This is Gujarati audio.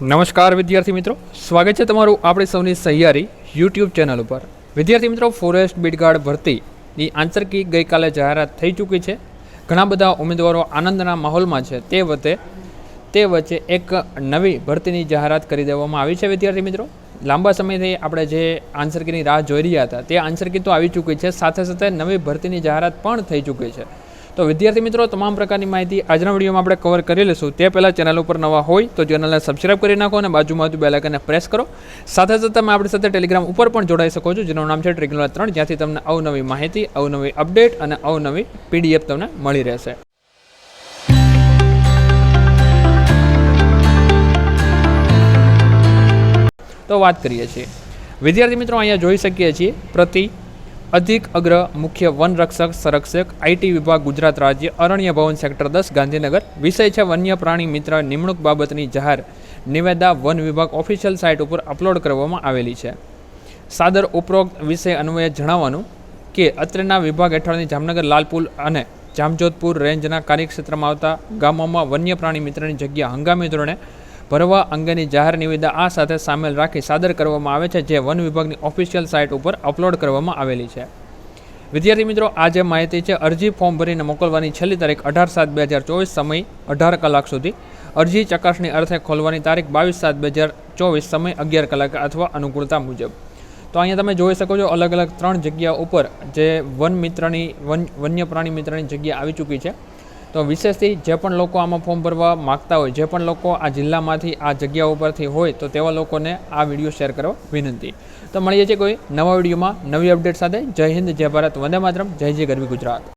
નમસ્કાર વિદ્યાર્થી મિત્રો. સ્વાગત છે તમારું આપણી સૌની સહિયારી યુટ્યુબ ચેનલ ઉપર. વિદ્યાર્થી મિત્રો ફોરેસ્ટ બીટગાર્ડ ભરતીની આન્સર કી ગઈકાલે જાહેરાત થઈ ચૂકી છે. ઘણા બધા ઉમેદવારો આનંદના માહોલમાં છે. તે વચ્ચે તે વચ્ચે એક નવી ભરતીની જાહેરાત કરી દેવામાં આવી છે વિદ્યાર્થી મિત્રો. લાંબા સમયથી આપણે જે આન્સર કીની રાહ જોઈ રહ્યા હતા, તે આન્સર કી તો આવી ચૂકી છે. સાથે સાથે નવી ભરતીની જાહેરાત પણ થઈ ચૂકી છે. તો વિદ્યાર્થી મિત્રો, તમામ પ્રકારની માહિતી આજના વિડીયોમાં આપણે કવર કરી લઈશું. તે પહેલાં ચેનલ ઉપર નવા હોય તો ચેનલને સબસ્ક્રાઇબ કરી નાખો અને બાજુમાં બેલ આઇકનને પ્રેસ કરો. સાથે સાથે તમે આપણી સાથે ટેલિગ્રામ ઉપર પણ જોડાઈ શકો છો, જેનું નામ છે ટ્રિગ્નલ ત્રણ, જ્યાંથી તમને અવનવી માહિતી, અવનવી અપડેટ અને અવનવી પીડીએફ તમને મળી રહેશે. તો વાત કરીએ છીએ. વિદ્યાર્થી મિત્રો, અહીંયા જોઈ શકીએ છીએ પ્રતિ અધિક અગ્ર મુખ્ય વન રક્ષક સંરક્ષક આઈટી વિભાગ, ગુજરાત રાજ્ય, અરણ્ય ભવન સેક્ટર દસ, ગાંધીનગર. વિષય છે વન્ય પ્રાણી મિત્ર નિમણૂક બાબતની જાહેર. નિવેદા વન વિભાગ ઓફિશિયલ સાઇટ ઉપર અપલોડ કરવામાં આવેલી છે. સાદર ઉપરોક્ત વિષય અન્વયે જણાવવાનું કે, અત્રેના વિભાગ હેઠળની જામનગર લાલપુલ અને જામજોધપુર રેન્જના કાર્યક્ષેત્રમાં આવતા ગામોમાં વન્ય પ્રાણી મિત્રની જગ્યા હંગામી ધોરણે ભરવા અંગેની જાહેર નિવેદા આ સાથે સામેલ રાખી સાદર કરવામાં આવે છે, જે વન વિભાગની ઓફિશિયલ સાઇટ ઉપર અપલોડ કરવામાં આવેલી છે. વિદ્યાર્થી મિત્રો આ માહિતી છે, અરજી ફોર્મ ભરીને મોકલવાની છેલ્લી તારીખ અઢાર સાત બે હજાર ચોવીસ સમય અઢાર કલાક સુધી. અરજી ચકાસણી અર્થે ખોલવાની તારીખ બાવીસ સાત બે હજાર ચોવીસ સમય અગિયાર કલાક અથવા અનુકૂળતા મુજબ. તો અહીંયા તમે જોઈ શકો છો, અલગ અલગ ત્રણ જગ્યા ઉપર જે વન મિત્રની, વન, વન્ય પ્રાણી મિત્રની જગ્યા આવી ચૂકી છે. તો વિશેષથી જે પણ લોકો આમાં ફોર્મ ભરવા માગતા હોય, જે પણ લોકો આ જિલ્લામાંથી, આ જગ્યા ઉપરથી હોય, તો તેવા લોકોને આ વીડિયો શેર કરવા વિનંતી. તો મળીએ છીએ કોઈ નવા વિડીયોમાં નવી અપડેટ સાથે. જય હિન્દ, જય ભારત, વંદે માતરમ, જય જય ગરવી ગુજરાત.